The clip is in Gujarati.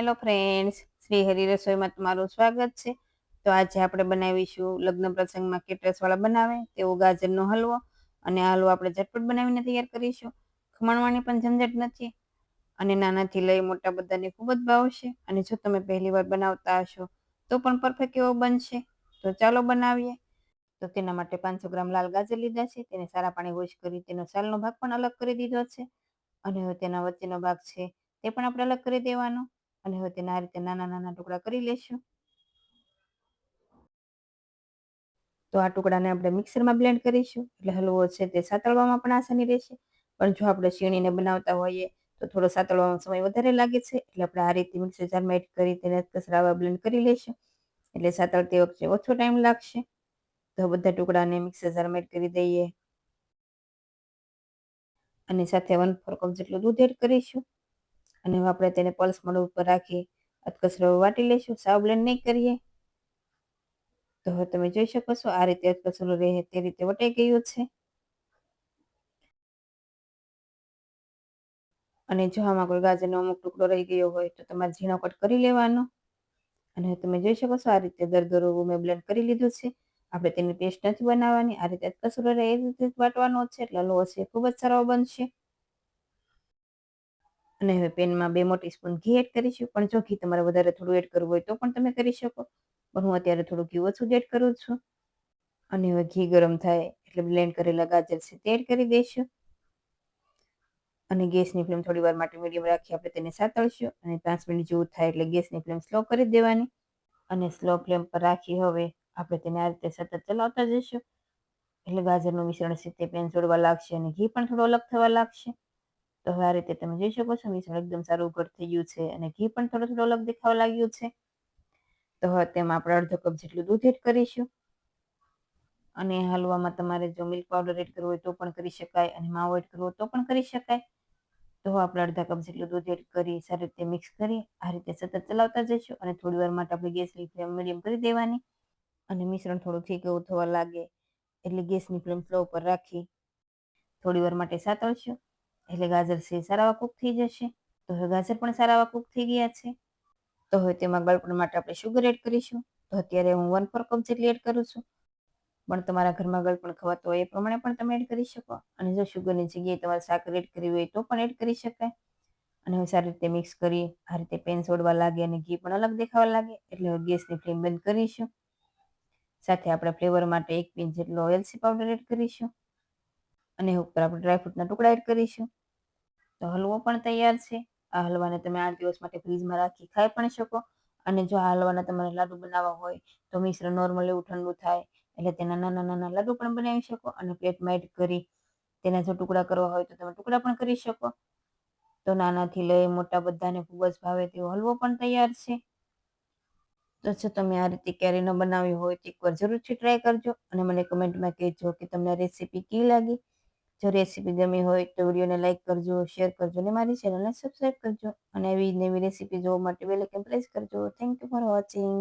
હેલો ફ્રેન્ડ્સ શ્રી હરિ રસોઈમાં તમારું સ્વાગત છે. તો આજે આપણે બનાવીશું લગ્ન પ્રસંગમાં કેટરસવાળા બનાવે તેવો ગાજરનો હલવો અને આ હલવો આપણે ઝટપટ બનાવીને તૈયાર કરીશું. ખમણવાની પણ ઝંઝટ નથી અને નાનાથી લઈ મોટા બધાને ખૂબ જ ભાવશે અને જો તમે પહેલી વાર બનાવતા હશો, તો પણ પરફેક્ટ એવો બનશે. તો ચાલો બનાવીએ. તો તેના માટે પાંચસો ગ્રામ લાલ ગાજર લીધા છે. તેને સારા પાણી વોશ કરી તેનો સાલનો ભાગ પણ અલગ કરી દીધો છે. અને તેના વચ્ચેનો ભાગ છે, તે પણ આપણે અલગ કરી દેવાનો. અને હવે તેના આ રીતે નાના નાના ટુકડા કરી લેશું. તો આ ટુકડાને આપણે મિક્સરમાં બ્લેન્ડ કરીશું. એટલે હલવો છે તે સાતળવામાં પણ આસાની રહેશે. પણ જો આપણે શીણીને બનાવતા હોઈએ તો થોડો સાતળવામાં સમય વધારે લાગે છે. એટલે આપણે આ રીતે મિક્સર જારમાં એડ કરી તેને કસરાવા બ્લેન્ડ કરી લઈશું એટલે સાતળતી વખતે ઓછો ટાઈમ લાગશે. તો બધા ટુકડાને મિક્સર જારમાં એડ કરી દઈએ. અને સાથે વન ફોર કપ જેટલું દૂધ એડ કરીશું. અને આપણે તેને પલ્સ મોડ ઉપર રાખી અતકસરો વાટી લઈશું. સાવ બ્લેન્ડ નહીં કરીએ. તો હવે તમે જોઈ શકો છો, આ રીતે અતકસરો રહે તે રીતે વટાઈ ગયું છે. અને જો આમાં કોઈ ગાજરનો અમુક ટુકડો રહી ગયો હોય તો તમારે ઝીણો કટ કરી લેવાનો. અને તમે જોઈ શકો છો, આ રીતે દરદરો મેં બ્લેન્ડ કરી લીધું છે. આપણે તેની પેસ્ટ નથી બનાવવાની. આ રીતે અતકસરો રહે એ રીતે વાટવાનો છે. એટલે લો છે ખૂબ જ સારો બનશે. અને હવે પેનમાં બે મોટી સ્પૂન ઘી એડ કરીશું. પણ જો ઘી તમારે વધારે થોડું એડ કરવું હોય તો પણ તમે કરી શકો. પણ હું અત્યારે થોડું ઘી ઓછું એડ કરું છું. અને હવે ઘી ગરમ થાય એટલે બ્લેન્ડ કરેલા ગાજર છે તે એડ કરી દઈશું. અને ગેસની ફ્લેમ થોડી વાર માટે મીડિયમ રાખી આપણે તેને સાતળશું. અને પાંચ મિનિટ જેવું થાય એટલે ગેસની ફ્લેમ સ્લો કરી દેવાની. અને સ્લો ફ્લેમ પર રાખી હવે આપણે તેને આ રીતે સતત ચલાવતા જઈશું. એટલે ગાજરનું મિશ્રણ છે તે પેન છોડવા લાગશે અને ઘી પણ થોડું અલગ થવા લાગશે. તો હવે આ રીતે તમે જોઈ શકો છો, મિશ્રણ એકદમ સારું ઉઘડ થઈ ગયું છે અને ઘી પણ થોડો થોડો અલગ દેખાવા લાગ્યું છે. તો હવે તેમાં આપણે અડધો કપ જેટલું દૂધ એડ કરીશું. અને હલવામાં તમારે જો મિલ્ક પાવડર એડ કરવો હોય તો પણ કરી શકાય અને માવો એડ કરવો તો પણ કરી શકાય. તો આપણે અડધા કપ જેટલું દૂધ એડ કરી સારી રીતે મિક્સ કરી આ રીતે સતત ચલાવતા જઈશું અને થોડી વાર માટે આપણે ગેસની ફ્લેમ મીડિયમ કરી દેવાની. અને મિશ્રણ થોડું ઠીક એવું થવા લાગે એટલે ગેસની ફ્લેમ સ્લો ઉપર રાખી થોડી વાર માટે સાતળશું. એટલે ગાજર છે સારા કૂક થઈ જશે. તો હવે ગાજર પણ સારા કૂક થઈ ગયા છે. તો હવે તેમાં ગળપણ માટે આપણે શુગર એડ કરીશું. તો અત્યારે હું વન ફોર કપ જેટલી એડ કરું છું. પણ તમારા ઘરમાં ગળપણ ખવાતો હોય એ પ્રમાણે પણ તમે એડ કરી શકો. અને જો શુગરની જગ્યાએ તમારે સાકર એડ કરવી હોય તો પણ એડ કરી શકાય. અને હવે સારી રીતે મિક્સ કરી, આ રીતે પેન છોડવા લાગે અને ઘી પણ અલગ દેખાવા લાગે. એટલે હવે ગેસની ફ્લેમ બંધ કરીશું. સાથે આપણે ફ્લેવર માટે એક પિંચ જેટલો એલસી પાવડર એડ કરીશું. અને ઉપર આપણે ડ્રાયફ્રૂટના ટુકડા એડ કરીશું. તો હલવો પણ તૈયાર છે. આ હલવાને તમે આઠ દિવસ માટે ફ્રીજમાં રાખી ખાઈ પણ શકો. અને જો આ હલવાના તમારે લાડુ બનાવવા હોય તો મિશ્ર નોર્મલ એવું ઠંડુ થાય એટલે તેના નાના નાના લાડુ પણ બનાવી શકો અને પ્લેટમાં એડ કરી તેના જો ટુકડા કરવા હોય તો તમે ટુકડા પણ કરી શકો. તો નાનાથી લઈ મોટા બધાને ખૂબ જ ભાવે તેવો હલવો પણ તૈયાર છે. તો જો તમે આ રીતે કેરીનો ન બનાવી હોય તો એકવાર જરૂરથી ટ્રાય કરજો અને મને કમેન્ટમાં કહેજો કે તમને રેસીપી કેવી લાગી. જો રેસીપી ગમી હોય તો વિડીયોને લાઇક કરજો શેર કરજો અને મારી ચેનલને સબસ્ક્રાઈબ કરજો. અને એવી નવી રેસીપી જોવા માટે બેલ આઇકન પ્રેસ કરજો. Thank you for watching